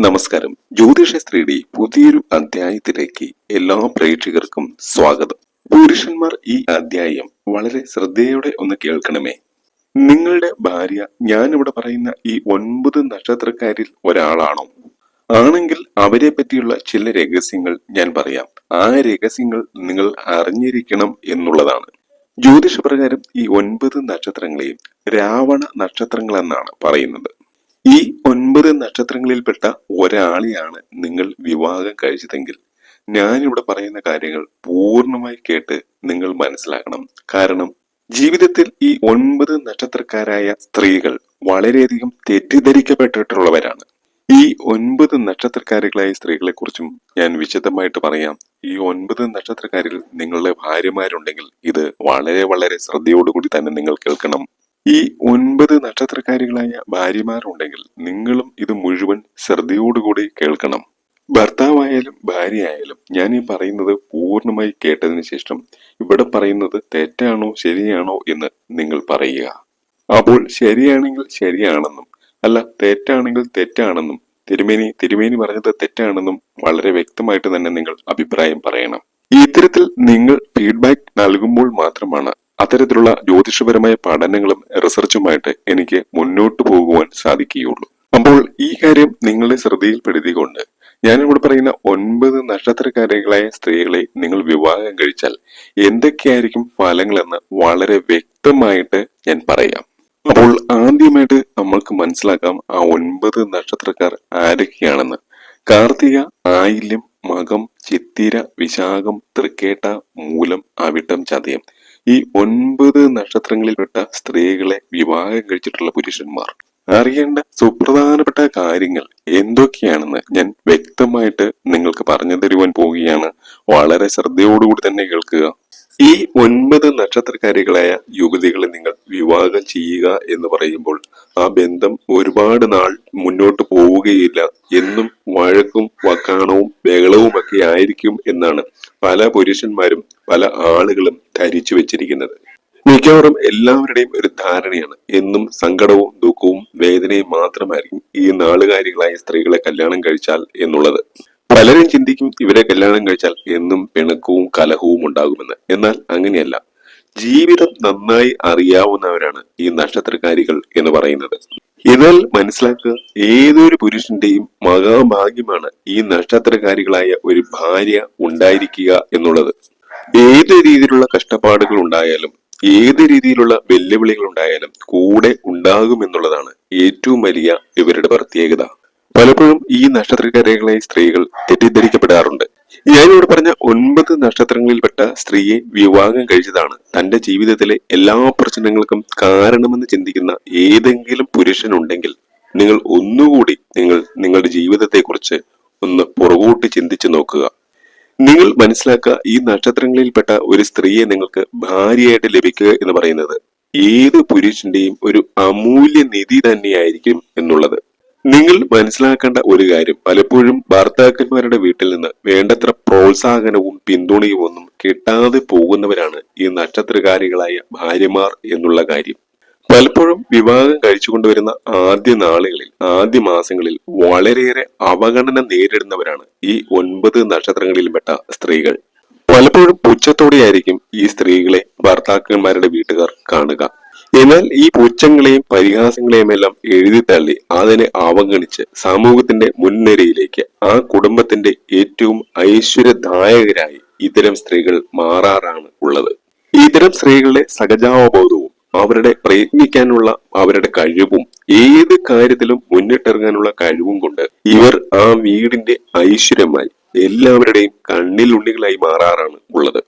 നമസ്കാരം. ജ്യോതിഷ സ്ത്രീയുടെ പുതിയൊരു അധ്യായത്തിലേക്ക് എല്ലാ പ്രേക്ഷകർക്കും സ്വാഗതം. പുരുഷന്മാർ ഈ അധ്യായം വളരെ ശ്രദ്ധയോടെ ഒന്ന് കേൾക്കണമേ. നിങ്ങളുടെ ഭാര്യ ഞാനിവിടെ പറയുന്ന ഈ ഒൻപത് നക്ഷത്രക്കാരിൽ ഒരാളാണോ? ആണെങ്കിൽ അവരെ പറ്റിയുള്ള ചില രഹസ്യങ്ങൾ ഞാൻ പറയാം. ആ രഹസ്യങ്ങൾ നിങ്ങൾ അറിഞ്ഞിരിക്കണം എന്നുള്ളതാണ്. ജ്യോതിഷപ്രകാരം ഈ ഒൻപത് നക്ഷത്രങ്ങളെയും രാവണ നക്ഷത്രങ്ങൾ എന്നാണ് പറയുന്നത്. ഈ ഒൻപത് നക്ഷത്രങ്ങളിൽപ്പെട്ട ഒരാളെയാണ് നിങ്ങൾ വിവാഹം കഴിച്ചതെങ്കിൽ ഞാനിവിടെ പറയുന്ന കാര്യങ്ങൾ പൂർണമായി കേട്ട് നിങ്ങൾ മനസ്സിലാക്കണം. കാരണം ജീവിതത്തിൽ ഈ ഒൻപത് നക്ഷത്രക്കാരായ സ്ത്രീകൾ വളരെയധികം തെറ്റിദ്ധരിക്കപ്പെട്ടിട്ടുള്ളവരാണ്. ഈ ഒൻപത് നക്ഷത്രക്കാരികളായ സ്ത്രീകളെ കുറിച്ചും ഞാൻ വിശദമായിട്ട് പറയാം. ഈ ഒൻപത് നക്ഷത്രക്കാരിൽ നിങ്ങളുടെ ഭാര്യമാരുണ്ടെങ്കിൽ ഇത് വളരെ വളരെ ശ്രദ്ധയോടുകൂടി തന്നെ നിങ്ങൾ കേൾക്കണം. ഈ ഒൻപത് നക്ഷത്രക്കാരികളായ ഭാര്യമാരുണ്ടെങ്കിൽ നിങ്ങളും ഇത് മുഴുവൻ ശ്രദ്ധയോടുകൂടി കേൾക്കണം. ഭർത്താവായാലും ഭാര്യയായാലും ഞാൻ ഈ പറയുന്നത് പൂർണമായി കേട്ടതിന് ശേഷം ഇവിടെ പറയുന്നത് തെറ്റാണോ ശരിയാണോ എന്ന് നിങ്ങൾ പറയുക. അപ്പോൾ ശരിയാണെങ്കിൽ ശരിയാണെന്നും അല്ല തെറ്റാണെങ്കിൽ തെറ്റാണെന്നും തിരുമേനി തിരുമേനി പറഞ്ഞത് തെറ്റാണെന്നും വളരെ വ്യക്തമായിട്ട് തന്നെ നിങ്ങൾ അഭിപ്രായം പറയണം. ഇത്തരത്തിൽ നിങ്ങൾ ഫീഡ്ബാക്ക് നൽകുമ്പോൾ മാത്രമാണ് അത്തരത്തിലുള്ള ജ്യോതിഷപരമായ പഠനങ്ങളും റിസർച്ചുമായിട്ട് എനിക്ക് മുന്നോട്ട് പോകുവാൻ സാധിക്കുകയുള്ളൂ. അപ്പോൾ ഈ കാര്യം നിങ്ങളുടെ ശ്രദ്ധയിൽപ്പെടുത്തിക്കൊണ്ട് ഞാനിവിടെ പറയുന്ന ഒൻപത് നക്ഷത്രക്കാരികളായ സ്ത്രീകളെ നിങ്ങൾ വിവാഹം കഴിച്ചാൽ എന്തൊക്കെയായിരിക്കും ഫലങ്ങളെന്ന് വളരെ വ്യക്തമായിട്ട് ഞാൻ പറയാം. അപ്പോൾ ആദ്യമായിട്ട് നമ്മൾക്ക് മനസ്സിലാക്കാം ആ ഒൻപത് നക്ഷത്രക്കാർ ആരൊക്കെയാണെന്ന്. കാർത്തിക ആയില്യം മകം ചിത്തിര വിശാഖം തൃക്കേട്ട മൂലം അവിട്ടം ചതയം. ഈ ഒൻപത് നക്ഷത്രങ്ങളിൽപ്പെട്ട സ്ത്രീകളെ വിവാഹം കഴിച്ചിട്ടുള്ള പുരുഷന്മാർ. അറിയേണ്ട സുപ്രധാനപ്പെട്ട കാര്യങ്ങൾ എന്തൊക്കെയാണെന്ന് ഞാൻ വ്യക്തമായിട്ട് നിങ്ങൾക്ക് പറഞ്ഞു തരുവാൻ പോവുകയാണ്. വളരെ ശ്രദ്ധയോടുകൂടി തന്നെ കേൾക്കുക. ഈ ഒൻപത് നക്ഷത്രക്കാരികളായ യുവതികളെ നിങ്ങൾ വിവാഹം ചെയ്യുക എന്ന് പറയുമ്പോൾ ആ ബന്ധം ഒരുപാട് നാൾ മുന്നോട്ട് പോവുകയില്ല. എന്നും വഴക്കും വക്കാണവും ബഹളവും ഒക്കെ ആയിരിക്കും എന്നാണ് പല പുരുഷന്മാരും പല ആളുകളും ധരിച്ചു വെച്ചിരിക്കുന്നത്. മിക്കവാറും എല്ലാവരുടെയും ഒരു ധാരണയാണ് എന്നും സങ്കടവും ദുഃഖവും വേദനയും മാത്രമായിരിക്കും ഈ നാളുകാരികളായ സ്ത്രീകളെ കല്യാണം കഴിച്ചാൽ എന്നുള്ളത്. പലരും ചിന്തിക്കും ഇവരെ കല്യാണം കഴിച്ചാൽ എന്നും പിണക്കവും കലഹവും ഉണ്ടാകുമെന്ന്. എന്നാൽ അങ്ങനെയല്ല. ജീവിതം നന്നായി അറിയാവുന്നവരാണ് ഈ നക്ഷത്രകാരികൾ എന്ന് പറയുന്നത്. എന്നാൽ മനസ്സിലാക്കുക ഏതൊരു പുരുഷന്റെയും മഹാഭാഗ്യമാണ് ഈ നക്ഷത്രകാരികളായ ഒരു ഭാര്യ ഉണ്ടായിരിക്കുക എന്നുള്ളത്. ഏത് രീതിയിലുള്ള കഷ്ടപ്പാടുകൾ ഉണ്ടായാലും ഏത് രീതിയിലുള്ള വെല്ലുവിളികൾ ഉണ്ടായാലും കൂടെ ഉണ്ടാകുമെന്നുള്ളതാണ് ഏറ്റവും വലിയ ഇവരുടെ പ്രത്യേകത. പലപ്പോഴും ഈ നക്ഷത്രക്കാരികളായ സ്ത്രീകൾ തെറ്റിദ്ധരിക്കപ്പെടാറുണ്ട്. ഞാൻ ഞാനിവിടെ പറഞ്ഞ ഒൻപത് നക്ഷത്രങ്ങളിൽപ്പെട്ട സ്ത്രീയെ വിവാഹം കഴിച്ചതാണ് തന്റെ ജീവിതത്തിലെ എല്ലാ പ്രശ്നങ്ങൾക്കും കാരണമെന്ന് ചിന്തിക്കുന്ന ഏതെങ്കിലും പുരുഷനുണ്ടെങ്കിൽ നിങ്ങൾ ഒന്നുകൂടി നിങ്ങൾ നിങ്ങളുടെ ജീവിതത്തെക്കുറിച്ച് ഒന്ന് പുറകോട്ട് ചിന്തിച്ചു നോക്കുക. നിങ്ങൾ മനസ്സിലാക്കുക ഈ നക്ഷത്രങ്ങളിൽപ്പെട്ട ഒരു സ്ത്രീയെ നിങ്ങൾക്ക് ഭാര്യയായിട്ട് ലഭിക്കുക എന്ന് പറയുന്നത് ഏത് പുരുഷന്റെയും ഒരു അമൂല്യ നിധി തന്നെയായിരിക്കും എന്നുള്ളത്. നിങ്ങൾ മനസ്സിലാക്കേണ്ട ഒരു കാര്യം. പലപ്പോഴും ഭർത്താക്കന്മാരുടെ വീട്ടിൽ നിന്ന് വേണ്ടത്ര പ്രോത്സാഹനവും പിന്തുണയും ഒന്നും കിട്ടാതെ പോകുന്നവരാണ് ഈ നക്ഷത്രകാരികളായ ഭാര്യമാർ എന്നുള്ള കാര്യം. പലപ്പോഴും വിവാഹം കഴിച്ചുകൊണ്ടുവരുന്ന ആദ്യ നാളുകളിൽ ആദ്യ മാസങ്ങളിൽ വളരെയേറെ അവഗണന നേരിടുന്നവരാണ് ഈ ഒൻപത് നക്ഷത്രങ്ങളിൽപ്പെട്ട സ്ത്രീകൾ. പലപ്പോഴും പുച്ഛത്തോടെയായിരിക്കും ഈ സ്ത്രീകളെ ഭർത്താക്കന്മാരുടെ വീട്ടുകാർ കാണുക. എന്നാൽ ഈ പുച്ഛങ്ങളെയും പരിഹാസങ്ങളെയും എല്ലാം എഴുതി തള്ളി അതിനെ അവഗണിച്ച് സമൂഹത്തിന്റെ മുൻനിരയിലേക്ക് ആ കുടുംബത്തിന്റെ ഏറ്റവും ഐശ്വര്യദായകരായി ഇത്തരം സ്ത്രീകൾ മാറാറാണ് ഉള്ളത്. ഇത്തരം സ്ത്രീകളുടെ സഹജാവബോധവും അവരുടെ പ്രയത്നിക്കാനുള്ള അവരുടെ കഴിവും ഏത് കാര്യത്തിലും മുന്നിട്ടിറങ്ങാനുള്ള കഴിവും കൊണ്ട് ഇവർ ആ വീടിന്റെ ഐശ്വര്യമായി എല്ലാവരുടെയും കണ്ണിലുണ്ണികളായി മാറാറാണ് ഉള്ളത്.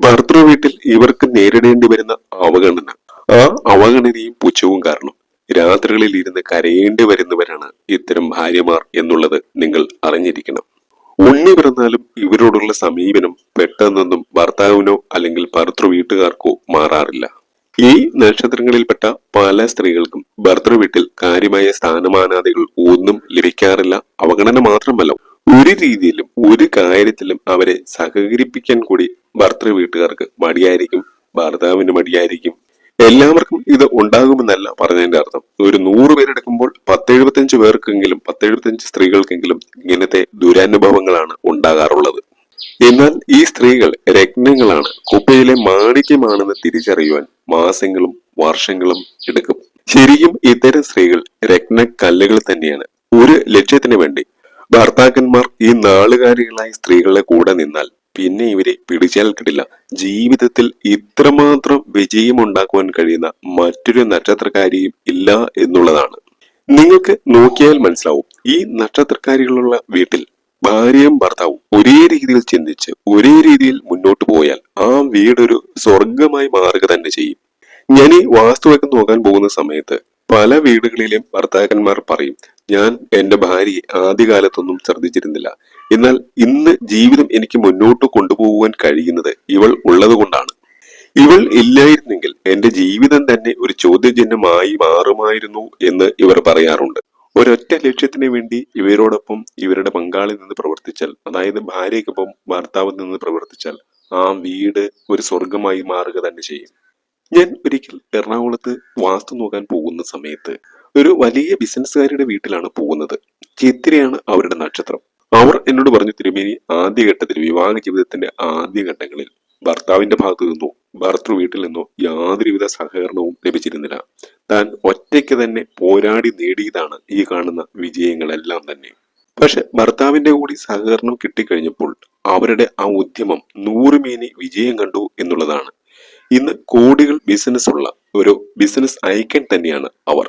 ഭർത്തൃ വീട്ടിൽ ഇവർക്ക് നേരിടേണ്ടി വരുന്ന അവഗണന ആ അവഗണനയും പുച്ഛവും കാരണം രാത്രികളിൽ ഇരുന്ന് കരയേണ്ടി വരുന്നവരാണ് ഇത്തരം ഭാര്യമാർ എന്നുള്ളത് നിങ്ങൾ അറിഞ്ഞിരിക്കണം. ഉണ്ണി പിറന്നാലും ഇവരോടുള്ള സമീപനം പെട്ടെന്നൊന്നും ഭർത്താവിനോ അല്ലെങ്കിൽ ഭർത്തൃ വീട്ടുകാർക്കോ മാറാറില്ല. ഈ നക്ഷത്രങ്ങളിൽപ്പെട്ട പല സ്ത്രീകൾക്കും ഭർത്തൃ വീട്ടിൽ കാര്യമായ സ്ഥാനമാനാദികൾ ഒന്നും ലഭിക്കാറില്ല. അവഗണന മാത്രമല്ല ഒരു രീതിയിലും ഒരു കാര്യത്തിലും അവരെ സഹകരിപ്പിക്കാൻ കൂടി ഭർത്തൃ വീട്ടുകാർക്ക് മടിയായിരിക്കും ഭർത്താവിന് മടിയായിരിക്കും എല്ലാവർക്കും ഇത് ഉണ്ടാകുമെന്നല്ല പറഞ്ഞതിന്റെ അർത്ഥം. ഒരു നൂറ് പേരെടുക്കുമ്പോൾ പത്തെഴുപത്തഞ്ച് പേർക്കെങ്കിലും പത്തെഴുപത്തഞ്ച് സ്ത്രീകൾക്കെങ്കിലും ഇങ്ങനത്തെ ദുരനുഭവങ്ങളാണ് ഉണ്ടാകാറുള്ളത്. എന്നാൽ ഈ സ്ത്രീകൾ രത്നങ്ങളാണ്. കുപ്പയിലെ മാണിക്യമാണെന്ന് തിരിച്ചറിയുവാൻ മാസങ്ങളും വർഷങ്ങളും എടുക്കും. ശരിക്കും ഇത്തരം സ്ത്രീകൾ രത്നക്കല്ലുകൾ തന്നെയാണ്. ഒരു ലക്ഷ്യത്തിന് വേണ്ടി ഭർത്താക്കന്മാർ ഈ നാളുകാരികളായ സ്ത്രീകളുടെ കൂടെ നിന്നാൽ പിന്നെ ഇവരെ പിടിച്ചാൽ കിട്ടില്ല ജീവിതത്തിൽ ഇത്രമാത്രം വിജയം ഉണ്ടാക്കുവാൻ കഴിയുന്ന മറ്റൊരു നക്ഷത്രക്കാരിയും ഇല്ല എന്നുള്ളതാണ്. നിങ്ങൾക്ക് നോക്കിയാൽ മനസ്സിലാവും. ഈ നക്ഷത്രക്കാരികളുള്ള വീട്ടിൽ ഭാര്യയും ഭർത്താവും ഒരേ രീതിയിൽ ചിന്തിച്ച് ഒരേ രീതിയിൽ മുന്നോട്ട് പോയാൽ ആ വീടൊരു സ്വർഗമായി മാറുക തന്നെ ചെയ്യും. ഞാൻ ഈ വാസ്തുവൊക്കെ നോക്കാൻ പോകുന്ന സമയത്ത് പല വീടുകളിലും ഭർത്താക്കന്മാർ പറയും ഞാൻ എന്റെ ഭാര്യയെ ആദ്യകാലത്തൊന്നും ശ്രദ്ധിച്ചിരുന്നില്ല. എന്നാൽ ഇന്ന് ജീവിതം എനിക്ക് മുന്നോട്ട് കൊണ്ടുപോകുവാൻ കഴിയുന്നത് ഇവൾ ഉള്ളതുകൊണ്ടാണ് ഇവൾ ഇല്ലായിരുന്നെങ്കിൽ എന്റെ ജീവിതം തന്നെ ഒരു ചോദ്യചിഹ്നമായി മാറുമായിരുന്നു എന്ന് ഇവർ പറയാറുണ്ട്. ഒരൊറ്റ ലക്ഷ്യത്തിന് വേണ്ടി ഇവരോടൊപ്പം ഇവരുടെ പങ്കാളിൽ നിന്ന് പ്രവർത്തിച്ചാൽ അതായത് ഭാര്യയ്ക്കൊപ്പം ഭർത്താവ് നിന്ന് പ്രവർത്തിച്ചാൽ ആ വീട് ഒരു സ്വർഗമായി മാറുക തന്നെ ചെയ്യും. ഞാൻ ഒരിക്കൽ എറണാകുളത്ത് വാസ്തു നോക്കാൻ പോകുന്ന സമയത്ത് ഒരു വലിയ ബിസിനസ്സുകാരുടെ വീട്ടിലാണ് പോകുന്നത്. ചിത്തിരയാണ് അവരുടെ നക്ഷത്രം. അവർ എന്നോട് പറഞ്ഞു തിരുമേനി ആദ്യഘട്ടത്തിൽ വിവാഹ ജീവിതത്തിന്റെ ആദ്യഘട്ടങ്ങളിൽ ഭർത്താവിന്റെ ഭാഗത്തു നിന്നോ ഭർത്തൃ വീട്ടിൽ നിന്നോ യാതൊരുവിധ സഹകരണവും ലഭിച്ചിരുന്നില്ല. താൻ ഒറ്റയ്ക്ക് തന്നെ പോരാടി നേടിയതാണ് ഈ കാണുന്ന വിജയങ്ങളെല്ലാം തന്നെ. പക്ഷെ ഭർത്താവിന്റെ കൂടി സഹകരണം കിട്ടിക്കഴിഞ്ഞപ്പോൾ അവരുടെ ആ ഉദ്യമം നൂറുമേനി വിജയം കണ്ടു എന്നുള്ളതാണ്. ഇന്ന് കോടികൾ ബിസിനസ് ഉള്ള ഒരു ബിസിനസ് ഐക്കൺ തന്നെയാണ് അവർ.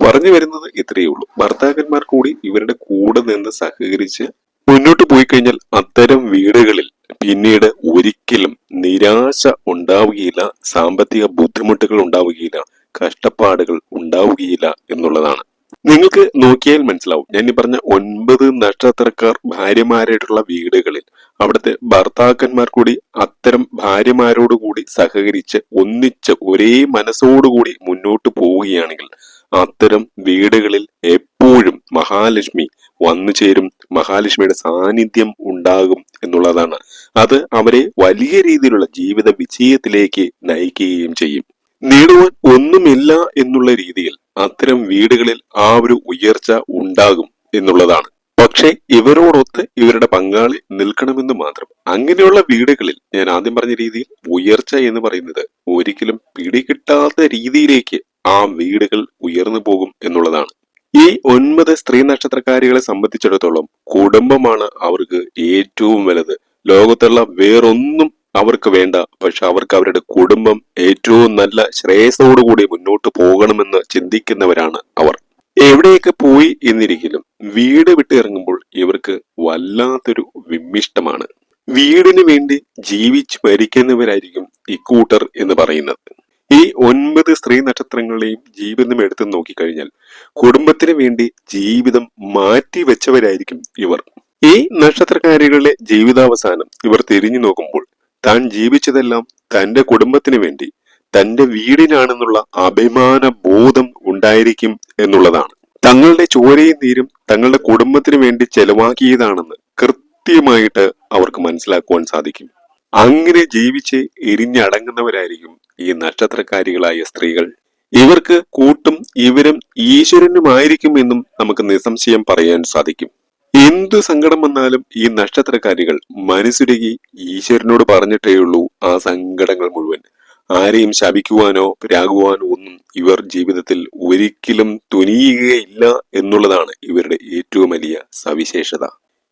പറഞ്ഞു വരുന്നത് ഇത്രയേ ഉള്ളൂ. ഭർത്താക്കന്മാർ കൂടി ഇവരുടെ കൂടെ നിന്ന് സഹകരിച്ച് മുന്നോട്ട് പോയി കഴിഞ്ഞാൽ അത്തരം വീടുകളിൽ പിന്നീട് ഒരിക്കലും നിരാശ ഉണ്ടാവുകയില്ല സാമ്പത്തിക ബുദ്ധിമുട്ടുകൾ ഉണ്ടാവുകയില്ല കഷ്ടപ്പാടുകൾ ഉണ്ടാവുകയില്ല എന്നുള്ളതാണ്. നിങ്ങൾക്ക് നോക്കിയാൽ മനസ്സിലാവും. ഞാൻ ഈ പറഞ്ഞ ഒൻപത് നക്ഷത്രക്കാർ ഭാര്യമാരായിട്ടുള്ള വീടുകളിൽ അവിടുത്തെ ഭർത്താക്കന്മാർ കൂടി അത്തരം ഭാര്യമാരോടുകൂടി സഹകരിച്ച് ഒന്നിച്ച് ഒരേ മനസ്സോടുകൂടി മുന്നോട്ട് പോവുകയാണെങ്കിൽ അത്തരം വീടുകളിൽ എപ്പോഴും മഹാലക്ഷ്മി വന്നു ചേരും. മഹാലക്ഷ്മിയുടെ സാന്നിധ്യം ഉണ്ടാകും എന്നുള്ളതാണ്. അത് അവരെ വലിയ രീതിയിലുള്ള ജീവിത വിജയത്തിലേക്ക് നയിക്കുകയും ചെയ്യും. നേടുവാൻ ഒന്നുമില്ല എന്നുള്ള രീതിയിൽ അത്തരം വീടുകളിൽ ആ ഒരു ഉയർച്ച ഉണ്ടാകും എന്നുള്ളതാണ്. പക്ഷേ ഇവരോടൊത്ത് ഇവരുടെ പങ്കാളി നിൽക്കണമെന്ന് മാത്രം. അങ്ങനെയുള്ള വീടുകളിൽ ഞാൻ ആദ്യം പറഞ്ഞ രീതിയിൽ ഉയർച്ച എന്ന് പറയുന്നത് ഒരിക്കലും പിടികിട്ടാത്ത രീതിയിലേക്ക് ആ വീടുകൾ ഉയർന്നു പോകും എന്നുള്ളതാണ്. ഈ ഒൻപത് സ്ത്രീ നക്ഷത്രക്കാരികളെ സംബന്ധിച്ചിടത്തോളം കുടുംബമാണ് അവർക്ക് ഏറ്റവും വലുത്. ലോകത്തുള്ള വേറൊന്നും അവർക്ക് വേണ്ട. പക്ഷെ അവർക്ക് അവരുടെ കുടുംബം ഏറ്റവും നല്ല ശ്രേയസോടുകൂടി മുന്നോട്ട് പോകണമെന്ന് ചിന്തിക്കുന്നവരാണ് അവർ. എവിടെയൊക്കെ പോയി എന്നിരിക്കലും വീട് വിട്ടിറങ്ങുമ്പോൾ ഇവർക്ക് വല്ലാത്തൊരു വിമ്മിഷ്ടമാണ്. വീടിനു വേണ്ടി ജീവിച്ച് മരിക്കുന്നവരായിരിക്കും ഇക്കൂട്ടർ എന്ന് പറയുന്നത്. ഈ ഒൻപത് സ്ത്രീ നക്ഷത്രങ്ങളെയും ജീവിതം എടുത്തു നോക്കിക്കഴിഞ്ഞാൽ കുടുംബത്തിന് വേണ്ടി ജീവിതം മാറ്റി വെച്ചവരായിരിക്കും ഇവർ. ഈ നക്ഷത്രകാരികളുടെ ജീവിതാവസാനം ഇവർ തിരിഞ്ഞു നോക്കുമ്പോൾ താൻ ജീവിച്ചതെല്ലാം തന്റെ കുടുംബത്തിന് വേണ്ടി തന്റെ വീടിനാണെന്നുള്ള അഭിമാന ബോധം ഉണ്ടായിരിക്കും എന്നുള്ളതാണ്. തങ്ങളുടെ ചോരയും നീരും തങ്ങളുടെ കുടുംബത്തിന് വേണ്ടി ചെലവാക്കിയതാണെന്ന് കൃത്യമായിട്ട് അവർക്ക് മനസ്സിലാക്കുവാൻ സാധിക്കും. അങ്ങനെ ജീവിച്ച് എരിഞ്ഞടങ്ങുന്നവരായിരിക്കും ഈ നക്ഷത്രക്കാരികളായ സ്ത്രീകൾ. ഇവർക്ക് കൂട്ടും ഇവരും ഈശ്വരനുമായിരിക്കും എന്നും നമുക്ക് നിസ്സംശയം പറയാൻ സാധിക്കും. എന്തു സങ്കടം വന്നാലും ഈ നക്ഷത്രക്കാരികൾ മനസ്സുരുകി ഈശ്വരനോട് പറഞ്ഞിട്ടേ ഉള്ളൂ ആ സങ്കടങ്ങൾ മുഴുവൻ ആരെയും ശപിക്കുവാനോ രാകുവാനോ ഒന്നും ഇവർ ജീവിതത്തിൽ ഒരിക്കലും തുനിയുകയില്ല എന്നുള്ളതാണ് ഇവരുടെ ഏറ്റവും വലിയ സവിശേഷത.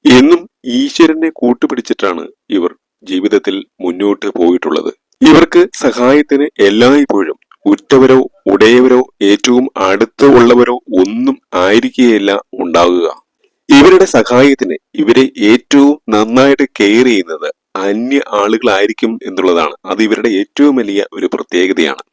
എന്നും ഈശ്വരനെ കൂട്ടുപിടിച്ചിട്ടാണ് ഇവർ ജീവിതത്തിൽ മുന്നോട്ട് പോയിട്ടുള്ളത്. ഇവർക്ക് സഹായത്തിന് എല്ലായ്പ്പോഴും ഉറ്റവരോ ഉടയവരോ ഏറ്റവും അടുത്ത് ഉള്ളവരോ ഒന്നും ആയിരിക്കുകയില്ല ഉണ്ടാകുക. ഇവരുടെ സഹായത്തിന് ഇവരെ ഏറ്റവും നന്നായിട്ട് കെയർ ചെയ്യുന്നത് അന്യ ആളുകളായിരിക്കും എന്നുള്ളതാണ്. അത് ഇവരുടെ ഏറ്റവും വലിയ ഒരു പ്രത്യേകതയാണ്.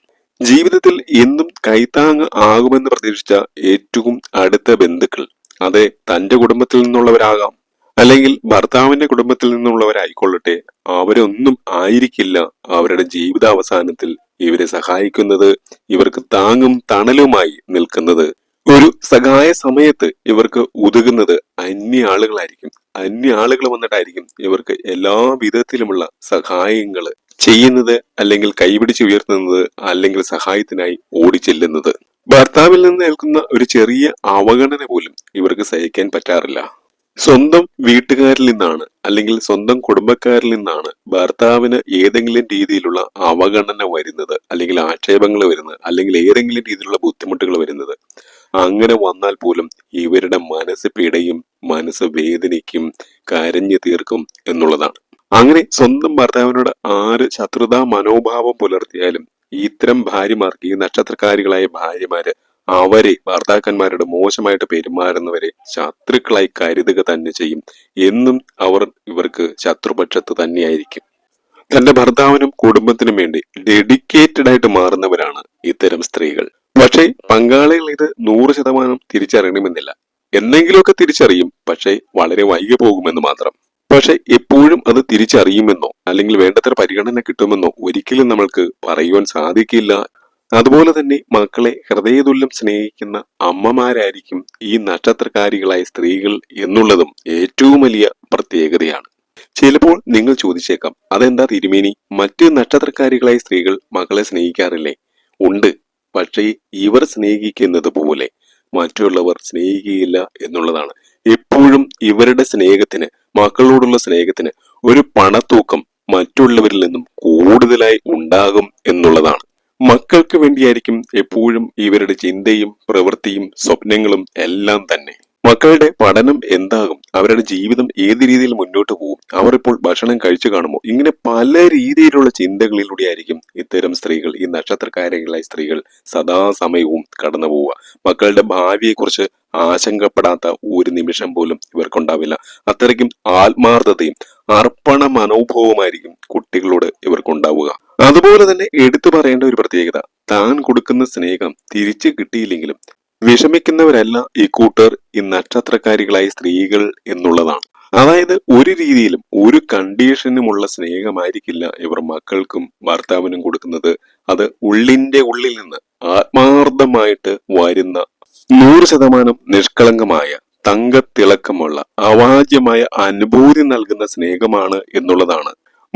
ജീവിതത്തിൽ എന്നും കൈത്താങ് ആകുമെന്ന് പ്രതീക്ഷിച്ച ഏറ്റവും അടുത്ത ബന്ധുക്കൾ അത് തന്റെ കുടുംബത്തിൽ നിന്നുള്ളവരാകാം. അല്ലെങ്കിൽ ഭർത്താവിന്റെ കുടുംബത്തിൽ നിന്നുള്ളവരായിക്കൊള്ളട്ടെ അവരൊന്നും ആയിരിക്കില്ല അവരുടെ ജീവിതാവസാനത്തിൽ ഇവരെ സഹായിക്കുന്നത് ഇവർക്ക് താങ്ങും തണലുമായി നിൽക്കുന്നത്. ഒരു സഹായ സമയത്ത് ഇവർക്ക് ഉതകുന്നത് അന്യ ആളുകളായിരിക്കും. അന്യ ആളുകൾ വന്നിട്ടായിരിക്കും ഇവർക്ക് എല്ലാ വിധത്തിലുമുള്ള സഹായങ്ങൾ ചെയ്യുന്നത് അല്ലെങ്കിൽ കൈപിടിച്ച് ഉയർത്തുന്നത് അല്ലെങ്കിൽ സഹായത്തിനായി ഓടിച്ചെല്ലുന്നത്. ഭർത്താവിൽ നിന്ന് ഏൽക്കുന്ന ഒരു ചെറിയ അവഗണന പോലും ഇവർക്ക് സഹിക്കാൻ പറ്റാറില്ല. സ്വന്തം വീട്ടുകാരിൽ നിന്നാണ് അല്ലെങ്കിൽ സ്വന്തം കുടുംബക്കാരിൽ നിന്നാണ് ഭർത്താവിന് ഏതെങ്കിലും രീതിയിലുള്ള അവഗണന വരുന്നത് അല്ലെങ്കിൽ ആക്ഷേപങ്ങൾ വരുന്നത് അല്ലെങ്കിൽ ഏതെങ്കിലും രീതിയിലുള്ള ബുദ്ധിമുട്ടുകൾ വരുന്നത്. അങ്ങനെ വന്നാൽ പോലും ഇവരുടെ മനസ്സ് പിടയും മനസ്സ് വേദനിക്കും കരഞ്ഞു തീർക്കും എന്നുള്ളതാണ്. അങ്ങനെ സ്വന്തം ഭർത്താവിനോട് ആര് ശത്രുതാ മനോഭാവം പുലർത്തിയാലും ഇത്തരം ഭാര്യമാർക്ക് ഈ നക്ഷത്രക്കാരികളായ ഭാര്യമാര് അവരെ ഭർത്താക്കന്മാരുടെ മോശമായിട്ട് പെരുമാറുന്നവരെ ശത്രുക്കളായി കരുതുക തന്നെ ചെയ്യും. എന്നും അവർ ഇവർക്ക് ശത്രുപക്ഷത്ത് തന്നെയായിരിക്കും. തന്റെ ഭർത്താവിനും കുടുംബത്തിനും വേണ്ടി ഡെഡിക്കേറ്റഡ് ആയിട്ട് മാറുന്നവരാണ് ഇത്തരം സ്ത്രീകൾ. പക്ഷേ പങ്കാളികൾ ഇത് നൂറ് ശതമാനം തിരിച്ചറിയണമെന്നില്ല. എന്തെങ്കിലുമൊക്കെ തിരിച്ചറിയും പക്ഷേ വളരെ വൈകി പോകുമെന്ന് മാത്രം. പക്ഷെ എപ്പോഴും അത് തിരിച്ചറിയുമെന്നോ അല്ലെങ്കിൽ വേണ്ടത്ര പരിഗണന കിട്ടുമെന്നോ ഒരിക്കലും നമ്മൾക്ക് പറയുവാൻ സാധിക്കില്ല അതുപോലെ തന്നെ മക്കളെ ഹൃദയതുല്യം സ്നേഹിക്കുന്ന അമ്മമാരായിരിക്കും ഈ നക്ഷത്രകാരികളായ സ്ത്രീകൾ എന്നുള്ളതും ഏറ്റവും വലിയ പ്രത്യേകതയാണ്. ചിലപ്പോൾ നിങ്ങൾ ചോദിച്ചേക്കാം അതെന്താ തിരുമേനി? മറ്റ് നക്ഷത്രക്കാരികളായ സ്ത്രീകൾ മക്കളെ സ്നേഹിക്കാറില്ലേ? ഉണ്ട്. പക്ഷേ ഇവർ സ്നേഹിക്കുന്നത് പോലെ മറ്റുള്ളവർ സ്നേഹിക്കുകയില്ല എന്നുള്ളതാണ്. എപ്പോഴും ഇവരുടെ സ്നേഹത്തിന് മക്കളോടുള്ള സ്നേഹത്തിന് ഒരു പണത്തൂക്കം മറ്റുള്ളവരിൽ നിന്നും കൂടുതലായി ഉണ്ടാകും എന്നുള്ളതാണ്. മക്കൾക്ക് വേണ്ടിയായിരിക്കും എപ്പോഴും ഇവരുടെ ചിന്തയും പ്രവൃത്തിയും സ്വപ്നങ്ങളും എല്ലാം തന്നെ. മക്കളുടെ പഠനം എന്താകും? അവരുടെ ജീവിതം ഏത് രീതിയിൽ മുന്നോട്ട് പോകും? അവർ ഇപ്പോൾ ഭക്ഷണം കഴിച്ചു കാണുമോ? ഇങ്ങനെ പല രീതിയിലുള്ള ചിന്തകളിലൂടെ ആയിരിക്കും ഇത്തരം സ്ത്രീകൾ ഈ നക്ഷത്രക്കാരികളായ സ്ത്രീകൾ സദാസമയവും കടന്നു പോവുക. മക്കളുടെ ഭാവിയെക്കുറിച്ച് ആശങ്കപ്പെടാത്ത ഒരു നിമിഷം പോലും ഇവർക്കുണ്ടാവില്ല. അത്രയ്ക്കും ആത്മാർത്ഥതയും അർപ്പണ മനോഭാവമായിരിക്കും കുട്ടികളോട് ഇവർക്കുണ്ടാവുക. അതുപോലെ തന്നെ എടുത്തു പറയേണ്ട ഒരു പ്രത്യേകത. താൻ കൊടുക്കുന്ന സ്നേഹം തിരിച്ചു കിട്ടിയില്ലെങ്കിലും വിഷമിക്കുന്നവരല്ല ഈ കൂട്ടർ ഈ നക്ഷത്രക്കാരികളായ സ്ത്രീകൾ എന്നുള്ളതാണ്. അതായത് ഒരു രീതിയിലും ഒരു കണ്ടീഷനുമുള്ള സ്നേഹമായിരിക്കില്ല ഇവർ മക്കൾക്കും ഭർത്താവിനും കൊടുക്കുന്നത്. അത് ഉള്ളിന്റെ ഉള്ളിൽ നിന്ന് ആത്മാർത്ഥമായിട്ട് വരുന്ന നൂറ് ശതമാനം നിഷ്കളങ്കമായ തങ്കത്തിളക്കമുള്ള അവാജ്യമായ അനുഭൂതി നൽകുന്ന സ്നേഹമാണ് എന്നുള്ളതാണ്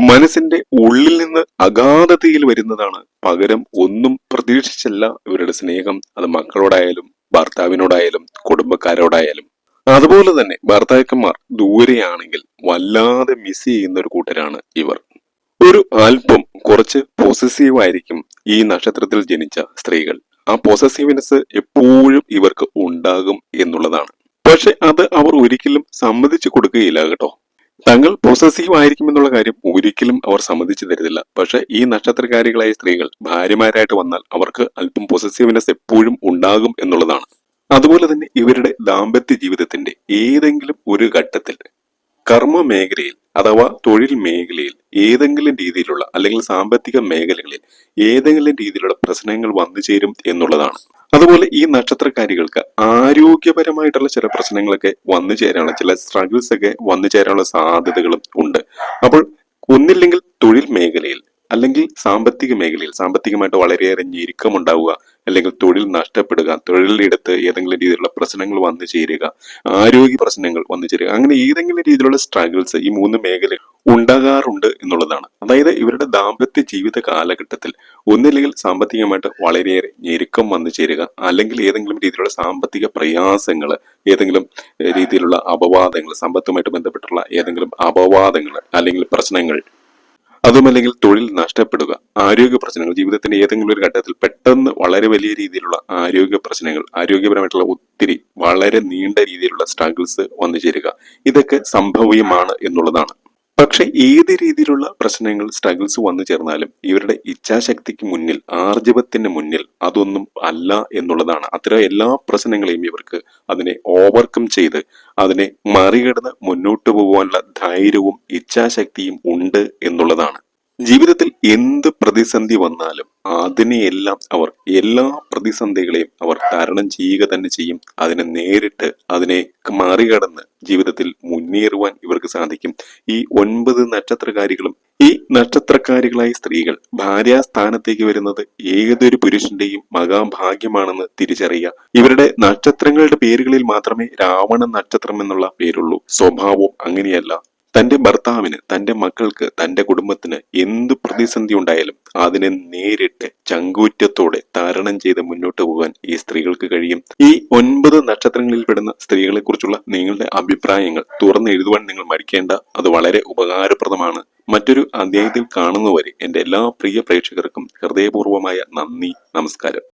മനസ്സിന്റെ ഉള്ളിൽ നിന്ന് അഗാധതയിൽ വരുന്നതാണ് പകരം ഒന്നും പ്രതീക്ഷിച്ചല്ല ഇവരുടെ സ്നേഹം. അത് മക്കളോടായാലും ഭർത്താവിനോടായാലും കുടുംബക്കാരോടായാലും. അതുപോലെ തന്നെ ഭർത്താക്കന്മാർ ദൂരെയാണെങ്കിൽ വല്ലാതെ മിസ് ചെയ്യുന്ന ഒരു കൂട്ടരാണ് ഇവർ. ഒരു അല്പം കുറച്ച് പോസസീവ് ആയിരിക്കും ഈ നക്ഷത്രത്തിൽ ജനിച്ച സ്ത്രീകൾ. ആ പോസസീവ്നെസ് എപ്പോഴും ഇവർക്ക് ഉണ്ടാകും എന്നുള്ളതാണ്. പക്ഷെ അത് അവർ ഒരിക്കലും സമ്മതിച്ചു കൊടുക്കുകയില്ല കേട്ടോ. തങ്ങൾ പൊസസീവ് ആയിരിക്കുമെന്നുള്ള കാര്യം ഒരിക്കലും അവർ സമ്മതിച്ചു തരുന്നില്ല. പക്ഷെ ഈ നക്ഷത്രകാരികളായ സ്ത്രീകൾ ഭാര്യമാരായിട്ട് വന്നാൽ അവർക്ക് അല്പം പൊസസീവ്നെസ് എപ്പോഴും ഉണ്ടാകും എന്നുള്ളതാണ്. അതുപോലെ തന്നെ ഇവരുടെ ദാമ്പത്യ ജീവിതത്തിന്റെ ഏതെങ്കിലും ഒരു ഘട്ടത്തിൽ കർമ്മ മേഖലയിൽ അഥവാ തൊഴിൽ മേഖലയിൽ ഏതെങ്കിലും രീതിയിലുള്ള അല്ലെങ്കിൽ സാമ്പത്തിക മേഖലകളിൽ ഏതെങ്കിലും രീതിയിലുള്ള പ്രശ്നങ്ങൾ വന്നു ചേരും എന്നുള്ളതാണ്. അതുപോലെ ഈ നക്ഷത്രക്കാരികൾക്ക് ആരോഗ്യപരമായിട്ടുള്ള ചില പ്രശ്നങ്ങളൊക്കെ വന്നു ചേരാനുള്ള ചില സ്ട്രഗിൾസ് ഒക്കെ വന്നു ചേരാനുള്ള സാധ്യതകളും ഉണ്ട്. അപ്പോൾ ഒന്നില്ലെങ്കിൽ തൊഴിൽ മേഖലയിൽ അല്ലെങ്കിൽ സാമ്പത്തിക മേഖലയിൽ സാമ്പത്തികമായിട്ട് വളരെയേറെ ഞെരുക്കം ഉണ്ടാവുക അല്ലെങ്കിൽ തൊഴിൽ നഷ്ടപ്പെടുക തൊഴിലിടത്ത് ഏതെങ്കിലും രീതിയിലുള്ള പ്രശ്നങ്ങൾ വന്നു ചേരുക ആരോഗ്യ പ്രശ്നങ്ങൾ വന്നു ചേരുക അങ്ങനെ ഏതെങ്കിലും രീതിയിലുള്ള സ്ട്രഗിൾസ് ഈ മൂന്ന് മേഖല ഉണ്ടാകാറുണ്ട് എന്നുള്ളതാണ്. അതായത് ഇവരുടെ ദാമ്പത്യ ജീവിത കാലഘട്ടത്തിൽ ഒന്നില്ലെങ്കിൽ സാമ്പത്തികമായിട്ട് വളരെയേറെ ഞെരുക്കം വന്നു ചേരുക. അല്ലെങ്കിൽ ഏതെങ്കിലും രീതിയിലുള്ള സാമ്പത്തിക പ്രയാസങ്ങൾ ഏതെങ്കിലും രീതിയിലുള്ള അപവാദങ്ങൾ സമ്പത്തുമായിട്ട് ബന്ധപ്പെട്ടുള്ള ഏതെങ്കിലും അപവാദങ്ങൾ അല്ലെങ്കിൽ പ്രശ്നങ്ങൾ അതുമല്ലെങ്കിൽ തൊഴിൽ നഷ്ടപ്പെടുക ആരോഗ്യ പ്രശ്നങ്ങൾ ജീവിതത്തിന്റെ ഏതെങ്കിലും ഒരു ഘട്ടത്തിൽ പെട്ടെന്ന് വളരെ വലിയ രീതിയിലുള്ള ആരോഗ്യ പ്രശ്നങ്ങൾ ആരോഗ്യപരമായിട്ടുള്ള ഒത്തിരി വളരെ നീണ്ട രീതിയിലുള്ള സ്ട്രഗിൾസ് വന്നു ചേരുക. ഇതൊക്കെ സംഭവ്യമാണ് എന്നുള്ളതാണ്. പക്ഷെ ഏത് രീതിയിലുള്ള പ്രശ്നങ്ങൾ സ്ട്രഗിൾസ് വന്നു ചേർന്നാലും ഇവരുടെ ഇച്ഛാശക്തിക്ക് മുന്നിൽ ആർജവത്തിന് മുന്നിൽ അതൊന്നും അല്ല എന്നുള്ളതാണ്. അത്തരം എല്ലാ പ്രശ്നങ്ങളെയും ഇവർക്ക് അതിനെ ഓവർകം ചെയ്ത് അതിനെ മറികടന്ന് മുന്നോട്ട് പോകുവാനുള്ള ധൈര്യവും ഇച്ഛാശക്തിയും ഉണ്ട് എന്നുള്ളതാണ്. ജീവിതത്തിൽ എന്ത് പ്രതിസന്ധി വന്നാലും അതിനെയെല്ലാം അവർ എല്ലാ പ്രതിസന്ധികളെയും അവർ തരണം ചെയ്യുക തന്നെ ചെയ്യും. അതിനെ നേരിട്ട് അതിനെ മറികടന്ന് ജീവിതത്തിൽ മുന്നേറുവാൻ ഇവർക്ക് സാധിക്കും. ഈ ഒൻപത് നക്ഷത്രകാരികളും ഈ നക്ഷത്രക്കാരികളായ സ്ത്രീകൾ ഭാര്യാസ്ഥാനത്തേക്ക് വരുന്നത് ഏതൊരു പുരുഷന്റെയും മഹാഭാഗ്യമാണെന്ന് തിരിച്ചറിയുക. ഇവരുടെ നക്ഷത്രങ്ങളുടെ പേരുകളിൽ മാത്രമേ രാവണ നക്ഷത്രം എന്നുള്ള പേരുള്ളൂ. സ്വഭാവം അങ്ങനെയല്ല. തന്റെ ഭർത്താവിന് തന്റെ മക്കൾക്ക് തന്റെ കുടുംബത്തിന് എന്ത് പ്രതിസന്ധി ഉണ്ടായാലും അതിനെ നേരിട്ട് ചങ്കൂറ്റത്തോടെ തരണം ചെയ്ത് മുന്നോട്ട് പോകാൻ ഈ സ്ത്രീകൾക്ക് കഴിയും. ഈ ഒൻപത് നക്ഷത്രങ്ങളിൽ പെടുന്ന സ്ത്രീകളെ കുറിച്ചുള്ള നിങ്ങളുടെ അഭിപ്രായങ്ങൾ തുറന്ന് എഴുതുവാൻ നിങ്ങൾ മടിക്കേണ്ട അത് വളരെ ഉപകാരപ്രദമാണ്. മറ്റൊരു അധ്യായത്തിൽ കാണുന്നവരെ എന്റെ എല്ലാ പ്രിയ പ്രേക്ഷകർക്കും ഹൃദയപൂർവമായ നന്ദി നമസ്കാരം.